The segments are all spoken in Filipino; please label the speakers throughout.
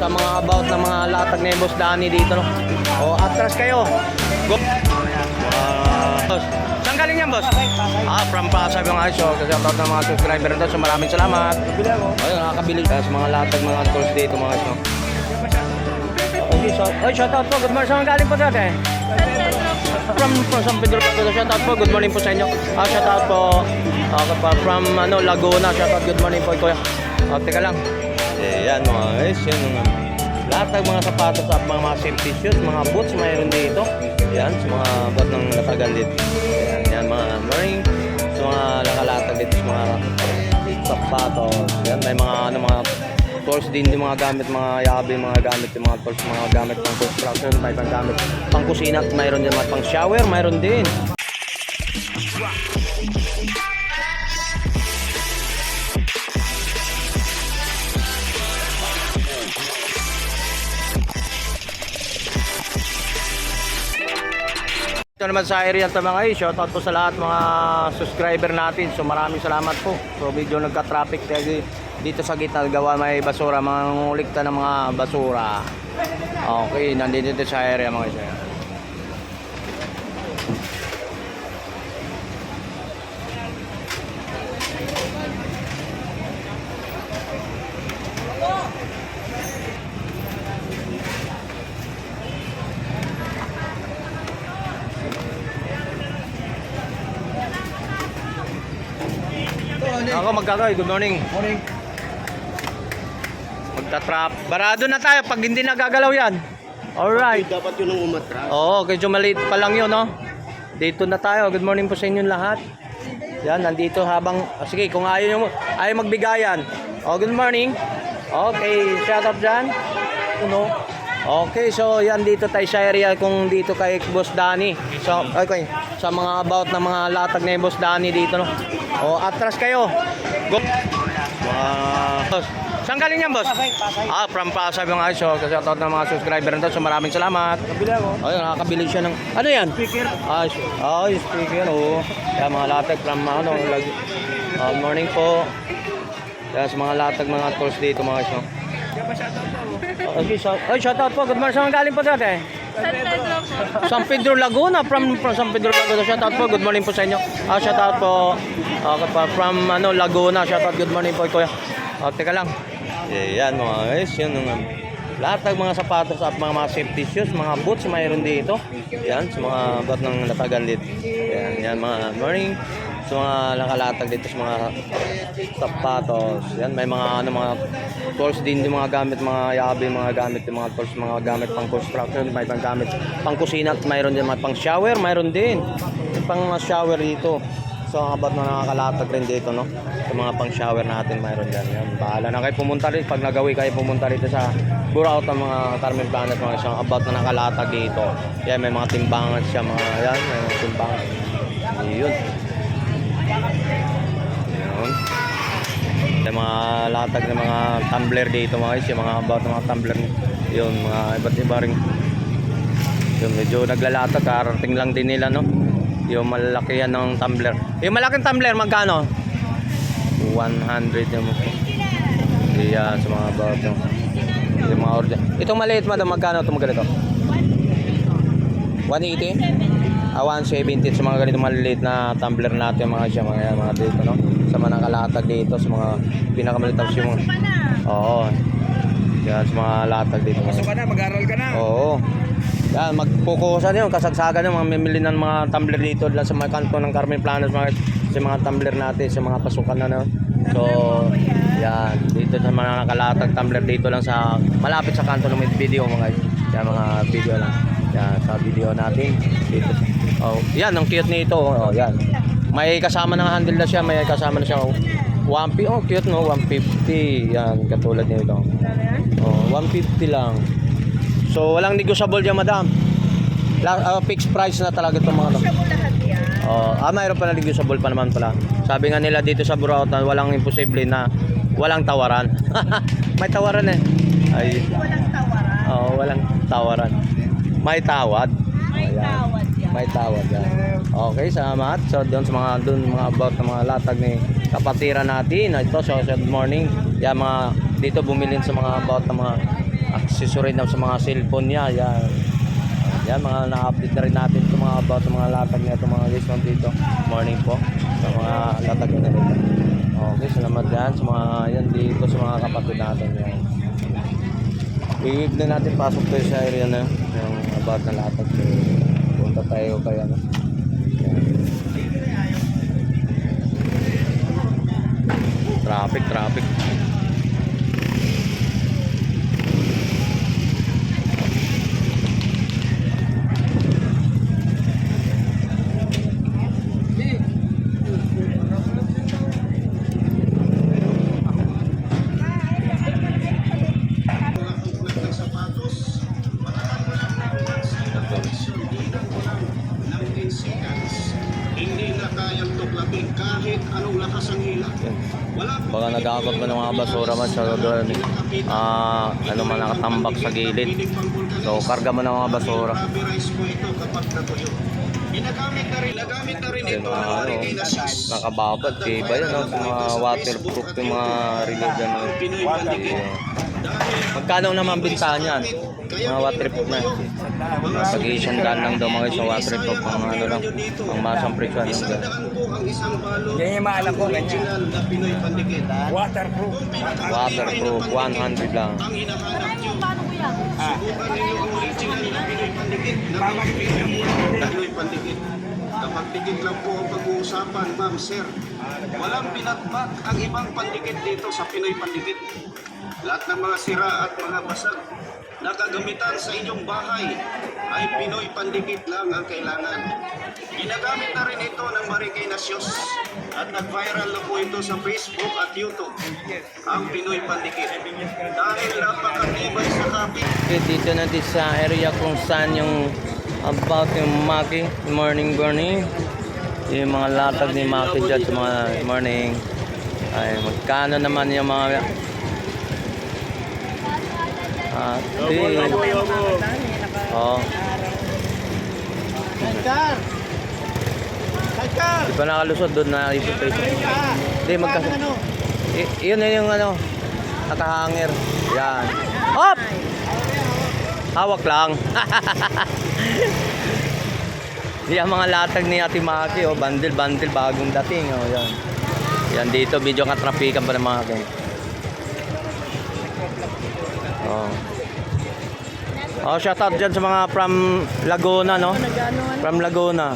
Speaker 1: sa mga about ng mga latag ni Boss Danny dito. No? O, atras kayo. Go. Boss. Saan galing yan, boss? Ah, from Pasay mga guys. So, kasi about ng mga subscriber nito. So, maraming salamat. Ayun, nakakabili. Kaya sa mga latag, mga tools dito mga. No? Okay, shout out po. Good morning. Saan galing po dati? From, from San Pedro Pagoda. Shout out po. Good morning po sa inyo. Ah, shout out po. Pa. From ano, Laguna. Shout out. Good morning po, kuya. Oh, teka lang. Eh, yan mga guys. Yan mga lahat ng mga sapatos at mga, mga safety shoes, mga boots mayroon dito. Yan, sa mga bot ng natagal dito. Yan, yan mga morning. Sa mga nakalatag dito sa mga sapatos. Yan, may mga ano mga tools din yung mga gamit, mga yabi, mga gamit, yung mga tools, mga gamit pang construction, may pang gamit pang kusina, mayroon din mga pang shower, mayroon din. Ito naman sa mga guys, shoutout po sa lahat mga subscriber natin. So maraming salamat po. So medyo nagka-traffic dito sa gitna gawa may basura, mga ngulikta ng mga basura. Okay, nandito dito sa area mga guys. Ako magkakay, good morning.
Speaker 2: Morning.
Speaker 1: Magta-trap. Barado na tayo pag hindi nagagalaw yan. Alright.
Speaker 2: Dapat yun ang umatras.
Speaker 1: Oo, medyo maliit pa lang yun, no? Dito na tayo. Good morning po sa inyong lahat. Yan, nandito habang... ah, sige, kung ayaw nyo, ayaw magbigayan. Oh, good morning. Okay, shout out dyan. Ano? Okay, so yan dito tayo sa area kung dito kay Boss Danny. So, okay, sa mga about ng mga latag ni Boss Danny dito, no? Oh, atras kayo. Go. Wow. Saan galing yan, boss?
Speaker 2: Pasay, Pasay.
Speaker 1: Ah, from Pasay mga guys. So, kasi out ng mga subscriber nito. So, maraming salamat.
Speaker 2: Kabila ko.
Speaker 1: Ayun, nakakabili siya ng... Ano yan?
Speaker 2: Speaker.
Speaker 1: Ah, ah, yung speaker, oo. Kaya mga latag from, ano, lag, ah, morning po. Kaya sa mga latag, mga tools dito, mga guys. No?
Speaker 2: Kaya pa shoutout po.
Speaker 1: Okay, so, ay, shout out po. Good morning. Saan galing po dati?
Speaker 3: San Pedro po.
Speaker 1: San Pedro Laguna. From, from San Pedro Laguna. Shout out po. Good morning po sa inyo. Ah, shout out po. Okay pa. From, ano, Laguna. Shout out. Good morning po, kuya. Oh, teka lang. Eh, yan mga guys. Yan mga lahat ng mga sapatos at mga, mga safety shoes, mga boots mayroon dito. Yan, sa mga bot ng natagal dito. Yan, yan mga morning. Sa mga nakalatag dito sa mga sapatos. Yan, may mga ano mga tools din yung mga gamit, mga yabi, mga gamit, yung mga tools, mga gamit pang construction, may pang gamit pang kusina at mayroon din mga pang shower, mayroon din. Yung pang shower dito. So, ang about na nakakalatag rin dito, no? Sa mga pang shower natin, mayroon dyan. Yan, bahala na kayo pumunta rin. Pag nagawi kayo pumunta rito sa Buraut ng mga Carmen Planet, mga isang about na nakalatag dito. Yan, may mga timbangan siya, mga yan, may mga timbangan. Yun. Yung mga latag ng mga tumbler dito mga guys, yung mga about ng mga tumbler. Yun, mga iba't iba rin. Yun, medyo naglalatag, karating lang din nila no? Yung malaki yan ng tumbler. Yung malaking tumbler magkano? 100 yung yeah, sa mga about yung, yung mga order. Itong maliit madam magkano itong ganito? 180? Ah, 170 sa mga ganito maliliit na tumbler natin mga siya mga yan, mga dito no sa mga nakalatag dito sa mga pinakamaliit na yung mga oo yan sa mga latag dito
Speaker 2: Pasok ka na, mag-aral ka na.
Speaker 1: Oo. Yan, magpukusan yun, kasagsagan yung mga mimili ng mga tumbler dito lang sa mga kanto ng Carmen Planas, mga, sa mga tumbler natin, sa mga pasukan na no. So, yan, dito sa mga nakalatag tumbler dito lang sa, malapit sa kanto ng video mga yan, mga video lang. Yan, sa video natin. Dito. Oh, yan, ang cute nito. Oh, yan. May kasama ng handle na siya, may kasama na siya. 150, oh cute no, 150. Yan, katulad nito. Oh, 150 lang. So, walang negotiable dyan, madam. La, ah, fixed price na talaga itong mga
Speaker 3: po lahat yan.
Speaker 1: Oh, ah, mayroon pa na negotiable pa naman pala. Sabi nga nila dito sa Burautan, walang imposible na walang tawaran. May tawaran eh. Ay,
Speaker 3: Walang tawaran.
Speaker 1: oh, walang tawaran. May tawad.
Speaker 3: May
Speaker 1: Ayan.
Speaker 3: tawad yan.
Speaker 1: May tawad yan. Okay, salamat. So, doon sa mga doon mga about ng mga latag ni kapatiran natin. Ito, so good morning. Yan mga dito bumilin sa mga about ng mga accessory na sa mga cellphone niya. Yan. Yan, mga na-update na rin natin itong mga about sa mga latag itong mga guys nandito. Morning po. Sa mga latag na rin. Okay, salamat yan sa mga yan dito sa mga kapatid natin. Yan. Iwig na natin pasok tayo sa area na yung about na latag. So, punta tayo kay ano. Traffic, traffic.
Speaker 4: Hindi na kayang tuklapin kahit anong lakas ang hila. Wala
Speaker 1: Baka nag-aakot mo ng mga basura man sa doon. Ah, ano man nakatambak sa gilid. So, karga mo ng mga basura.
Speaker 4: Ginagamit na rin, nagamit na rin ito
Speaker 1: ano,
Speaker 4: Marikina Sus.
Speaker 1: nakababad. Iba yan, no? Mga waterproof yung mga yan. no?
Speaker 4: Pinoy
Speaker 1: Magkano naman bintahan yan? Mga waterproof na. Pag-iisang daan lang daw mga isang waterproof. Ang ano lang, ang masang presyo. Ano,
Speaker 4: isang balot.
Speaker 2: Yan yung maalam ko, ganyan. Waterproof.
Speaker 1: waterproof, 100 lang.
Speaker 2: Ah.
Speaker 4: Pinoy Pandikit. Kapag tigit lang po ang pag-uusapan, ma'am, sir. Walang pinatbak ang ibang pandikit dito sa Pinoy Pandikit. Lahat ng mga sira at mga basag na kagamitan sa inyong bahay ay Pinoy Pandikit lang ang kailangan. Ginagamit na rin ito ng Marikina Shoes at nag-viral na po ito sa Facebook at YouTube. Ang Pinoy Pandikit. Dahil napakatibay sa kapit
Speaker 1: dito natin sa area kung saan yung about yung Maki, morning morning. Yung mga latag ni Maki dyan mga morning. Ay, magkano naman yung mga Ah, di. Oh.
Speaker 2: Sidecar! Sidecar!
Speaker 1: Di pa nakalusod doon na ipot tayo. Hindi, magkas... I- yun na yung ano, nakahanger. Yan. Hop! Hawak lang. Yan mga latag ni Ate Maki, oh, bundle bundle bagong dating, oh, yan. Yan dito, video ka trapikan pa ng mga akin. Oh. Oh, shout out dyan sa mga from Laguna, no? From Laguna.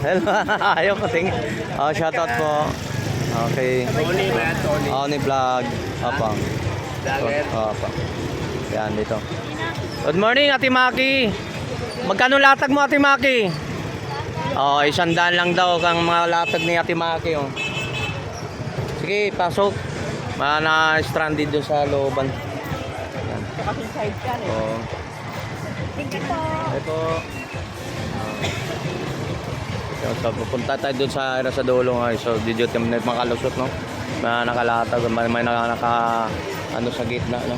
Speaker 1: Hello, ayaw ko tingin. Oh, shout out po. Okay.
Speaker 2: Tony ba yan, Tony?
Speaker 1: Oh, ni vlog. Apa.
Speaker 2: Vlogger.
Speaker 1: Oh, apa. Yan dito. Good morning, Ate Maki. Magkano latag mo, Ate Maki? Oh, isang daan lang daw kang mga latag ni Ate Maki, oh. Sige, pasok. Mga na-stranded doon sa looban. Yan.
Speaker 3: Kasi sidecar eh.
Speaker 1: Oh.
Speaker 3: Thank you po.
Speaker 1: Ito. Uh, so, pupunta tayo dun sa area sa dulo nga. So, video team na makalusot, no? May nakalatag, may, may naka, naka, ano sa gitna, no?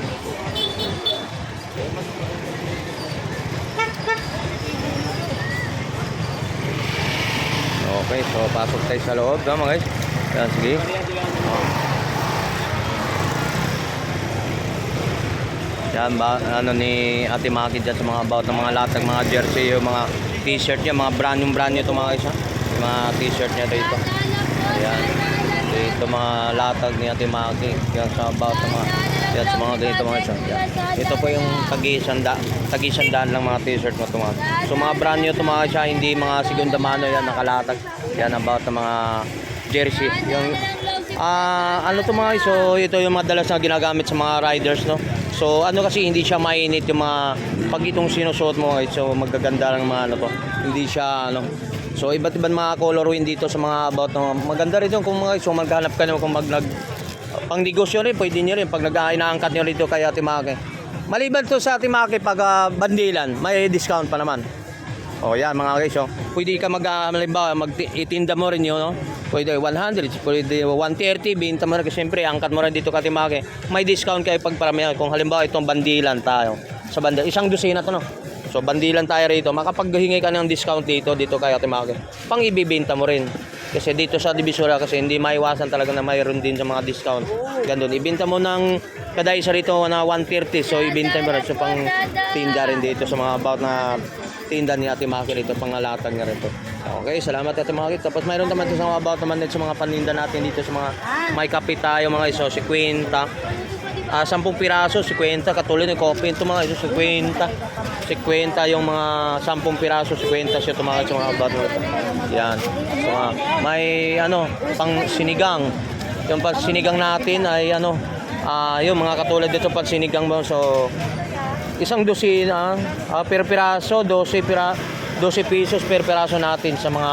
Speaker 1: Okay, so pasok tayo sa loob, no, mga guys? Yan, sige. Oh. Yan ba ano ni Ate Maki dyan sa mga about ng mga latag, mga jersey, yung mga t-shirt niya, mga brand yung brand niya ito mga isa. Yung mga t-shirt niya dito. Ayan. Dito mga latag ni Ate Maki. Yan sa about ng mga yan sa mga ganito mga isa. Yan. Ito po yung tagi-sanda, tagi-sandaan lang mga t-shirt mo mga. So mga brand ito mga isa, hindi mga segunda mano yan nakalatag. Yan about ng mga jersey. Yung Ah, ano to mga so ito yung madalas na ginagamit sa mga riders no. So ano kasi hindi siya mainit yung mga pag itong sinusuot mo guys. So magaganda lang mga ano to. Hindi siya ano. So iba't ibang mga colorway dito sa mga about no. Maganda rin yung kung mga so maghanap ka naman kung mag nag pang negosyo rin pwede niyo rin pag nag-inaangkat niyo rito kay Ate. Maliban to sa Ate pag ah, bandilan, may discount pa naman. O yan mga guys, oh. pwede ka mag, uh, halimbawa, mag itinda mo rin yun, no? Pwede 100, pwede 130, binta mo rin siyempre, angkat mo rin dito katimake. May discount kayo pag paramihan. Kung halimbawa itong bandilan tayo, sa bandil, isang dosina to no. So bandilan tayo rito, makapaghingi ka ng discount dito, dito kay Ate Maki. Pang ibibenta mo rin. Kasi dito sa Divisoria kasi hindi maiwasan talaga na mayroon din sa mga discount. Ganun. Ibenta mo ng kada isa rito na 130. So ibenta mo rin sa pang tinda rin dito sa mga about na tinda ni Ate Maki rito, pangalatan nga rito. Okay, salamat Ate Maki. Tapos mayroon naman sa mga about naman dito sa mga paninda natin dito sa mga may kape tayo mga iso, si Quinta. Ah, 10 piraso, 50 katulad ng coffee ito mga iso, 50. 50 yung mga 10 piraso, 50 siya ito mga sa mga about na ito. Yan. So, ah, may ano, pang sinigang. Yung pang sinigang natin ay ano, ah, yung mga katulad dito pang sinigang mo. So, isang dosina, ah, per piraso, 12 pira 12 pesos per piraso natin sa mga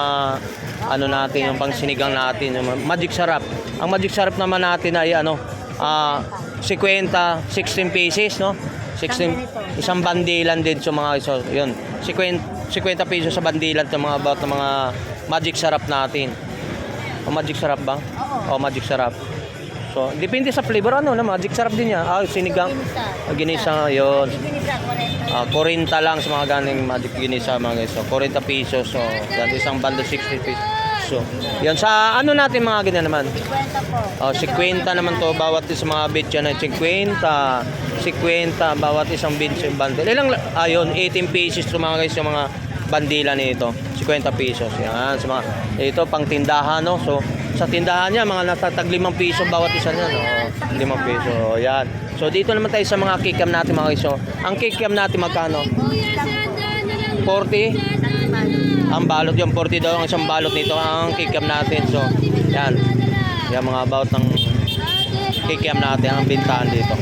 Speaker 1: ano natin, yung pang sinigang natin, yung magic sarap. Ang magic sarap naman natin ay ano, ah 50, 16 pieces, no? 16, isang bandilan din sa mga iso, yun. 50, 50 pesos sa bandilan sa mga about mga magic sarap natin. O magic sarap ba? O magic sarap. So, depende sa flavor ano na magic sarap din niya. Ah, sinigang. Ah, ginisa, yun.
Speaker 3: Ginisa, 40.
Speaker 1: Ah, 40 lang sa mga ganing magic ginisa mga guys. So, 40 pesos. So, yan isang bando 60 pesos. So, yan sa ano natin mga ganyan naman.
Speaker 3: 50 po.
Speaker 1: Oh, 50 naman to bawat isang mga bit yan ay 50. 50 bawat isang bit sa bundle. Ilang ayun 18 pesos to mga guys yung mga bandila nito. 50 pesos. Yan sa mga ito pang tindahan no. So sa tindahan niya mga nasa tag 5 piso bawat isa niyan. No? 5 piso. Oh, yan. So dito naman tayo sa mga kikiam natin mga guys. So, ang kikiam natin magkano? 40 ang balot yung 40 daw ang isang balot nito ang kikiam natin so yan yan mga about ng kikiam natin ang bintahan dito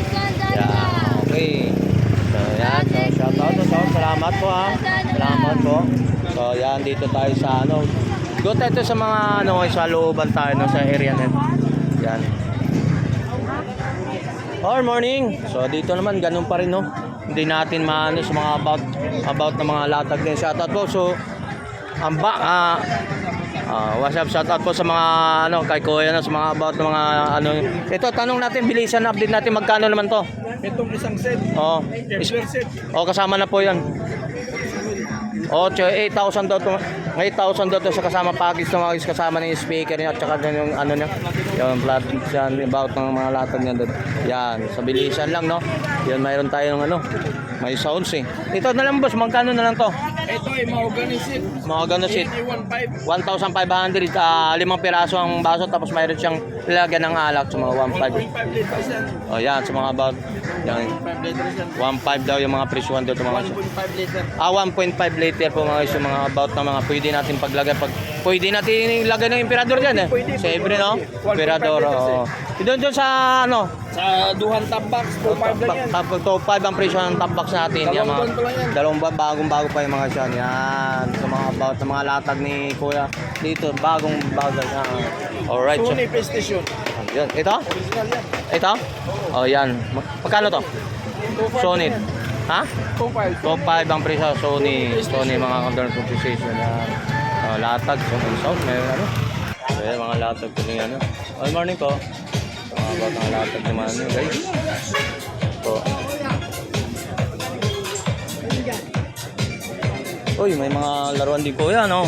Speaker 1: yan okay so yan so shout out so salamat po ha salamat po so yan dito tayo sa ano go tayo sa mga ano sa looban tayo no, sa area na yan Or morning. So dito naman ganun pa rin no. Hindi natin maano sa mga about about ng mga latag din. Shout out po. So ang ba ah ah, what's up shout out po sa mga ano kay Kuya no, sa mga about ng mga ano. Ito tanong natin bilisan update natin magkano naman to?
Speaker 2: Itong isang set.
Speaker 1: Oh. Is, oh kasama na po 'yan. Oh, 8,000 daw to. 8,000 daw to sa kasama package ng mga kasama ng speaker niya at saka yung ano niya. Yung flat yan about ng mga latag niya doon. Yan, sa bilisan lang no. Yan mayroon tayong ano. May sounds eh. Ito na lang boss, magkano na lang to?
Speaker 2: Ito ay
Speaker 1: ganun shit.
Speaker 2: 81.5.
Speaker 1: 1,500, ah, limang piraso ang baso tapos mayroon siyang lalagyan ng alak sa mga 1,500.
Speaker 2: 5 liters yan.
Speaker 1: Oh, yan sa mga about yan
Speaker 2: 5 liters yan.
Speaker 1: 1,500 daw yung mga sa mga
Speaker 2: 1.5 liter.
Speaker 1: Ah, 1.5 liter po mga yung mga about na mga pwede natin paglagay. Pag, pwede natin ilagay ng emperador dyan eh.
Speaker 2: Pwede,
Speaker 1: Siyempre, no? Emperador,
Speaker 2: 1.5 liters
Speaker 1: oo. Doon doon sa, ano,
Speaker 2: Sa duhan top box, 2.5 lang yan.
Speaker 1: top, top 5 ang presyo ng top box natin. Yan,
Speaker 2: Dalawang
Speaker 1: mga,
Speaker 2: buwan pa lang yan.
Speaker 1: Dalawang buwan, bagong bago pa yung mga siyan. Yan, sa mga about na mga latag ni Kuya. Dito, bagong bago. Yan. Alright, so,
Speaker 2: Sony PlayStation.
Speaker 1: yan. Ito?
Speaker 2: Original yan.
Speaker 1: Ito? Oh, yan. Ma- Magkano to?
Speaker 2: 2.5
Speaker 1: Sony.
Speaker 2: yan.
Speaker 1: Ha?
Speaker 2: 2.5.
Speaker 1: Top 5 ang presyo Sony, Sony mga control compensation na uh, latag, so sound, may ano. So yan, mga latag ko ano. Good morning po. About mga latag naman ano guys. Po. Uy, may mga laruan din ko yan, oh.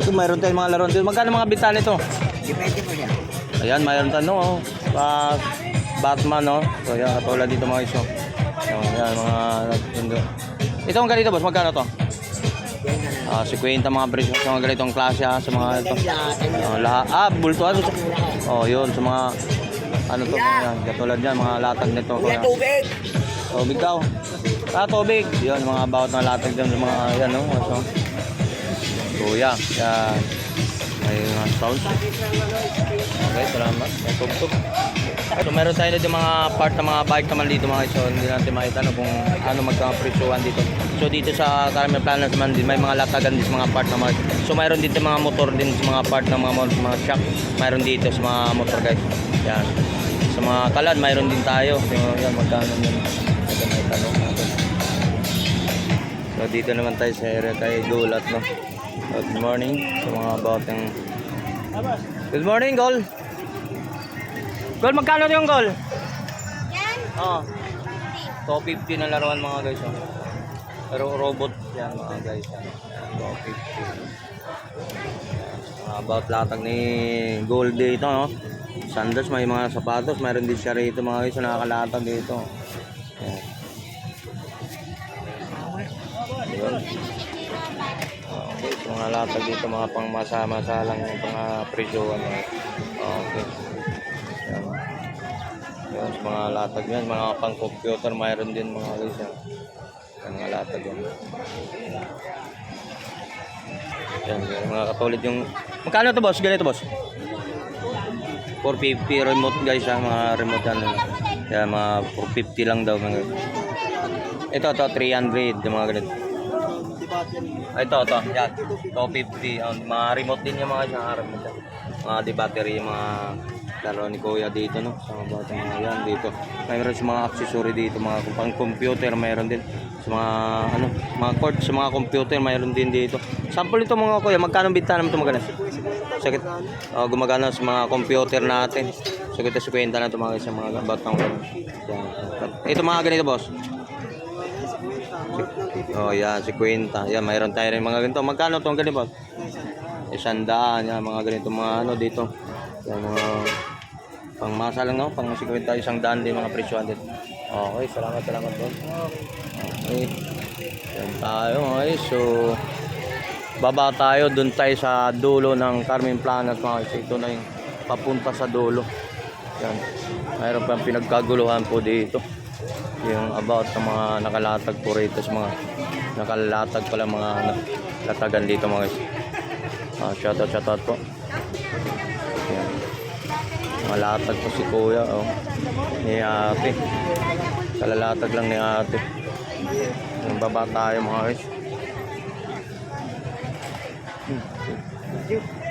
Speaker 1: Ito, mayroon tayong mga laruan dito. Magkano mga bintana ito?
Speaker 2: Depende po yan.
Speaker 1: Ayan, mayroon tanong, oh. Pa, Batman, no? So, yan, katulad dito mga iso. So, yan, mga nagtundo. Ito ang ganito, boss. Magkano to? Ah, 50 mga presyo sa mga ganitong klase, ha, sa mga ito. Oh, lahat. Ah, bulto. ah, Oh, yun, sa mga ano to, yan, katulad yan, mga latag nito. Kuya.
Speaker 2: Tubig!
Speaker 1: Tubig daw. Ah, tubig. Yun, mga about na latag dyan, mga, yan, no? So, kuya, yan. May mga sounds. Okay, salamat. May tugtog. So, meron tayo dito mga part ng mga bike naman dito mga iso. Hindi natin makita no, kung ano magkakapresyuhan dito. So, dito sa Carmen Planas naman, din, may mga latagan din sa mga part mga So, mayroon dito mga motor din sa mga part ng mga, mga, mga shock. Mayroon dito sa mga motor guys. Yan. Sa mga kalan, mayroon din tayo. So, yan, magkano yun. Ito may tanong natin. So, dito naman tayo sa area kay Gulat, no? Good morning. Sa mga about yung... Good morning, Gol. Gol, magkano yung Gol?
Speaker 3: Yan.
Speaker 1: Oo. Oh. 250 na laruan mga guys. Oh. Pero robot yan mga guys. Yan. Yan, 250. Yan. Ah, about latag ni Gold dito, no? Sandals, may mga sapatos, mayroon din siya rito mga guys, na nakakalatag dito. Ayan. Yun. Okay, mga latag dito, mga pang masama-masa lang yung mga presyoan. Okay. Yan. Yan, sa mga latag yan, mga pang computer, mayroon din mga guys. Yan, Yan, mga latag yan. Yan, yan, mga katulad yung... Magkano to boss? Ganito boss? 450 remote guys ha, mga remote ano. Yan, mga 450 lang daw mga Ito, to 300, yung mga ganito. Ah, Ito, ito, yan. 250. Um, mga remote din yung mga isang remote. Mga di battery, yung mga laro ni Kuya dito, no? Sa mga bata mga yan dito. Mayroon sa mga accessory dito, mga pang computer, mayroon din. Sa mga, ano, mga cord, sa mga computer, mayroon din dito. Sample ito mga Kuya, magkano binta naman ito magana? Sakit, oh, gumagana sa mga computer natin. Sakit sa kwenta na ito mga sa mga batang. Ito mga ganito, boss. Oh, yan, si Quinta. Yan, mayroon tayo rin mga ganito. Magkano itong ganito? Isang daan, yan, mga ganito, mga ano dito. Yan, mga pang masa lang, no? Pang si Quinta, isang daan din, mga presyoan din. Okay, salamat, salamat doon. Okay. Yan tayo, okay. So, baba tayo, dun tayo sa dulo ng Carmen Planas, mga kasi ito na yung papunta sa dulo. Yan. Mayroon pang pinagkaguluhan po dito yung about sa mga nakalatag po rito sa mga nakalatag pala mga latagan dito mga guys. Ah, shoutout, shoutout po. Yan. Mga latag po si kuya, oh. Ni ate. Kalalatag lang ni ate. Yung baba tayo mga guys. Hmm.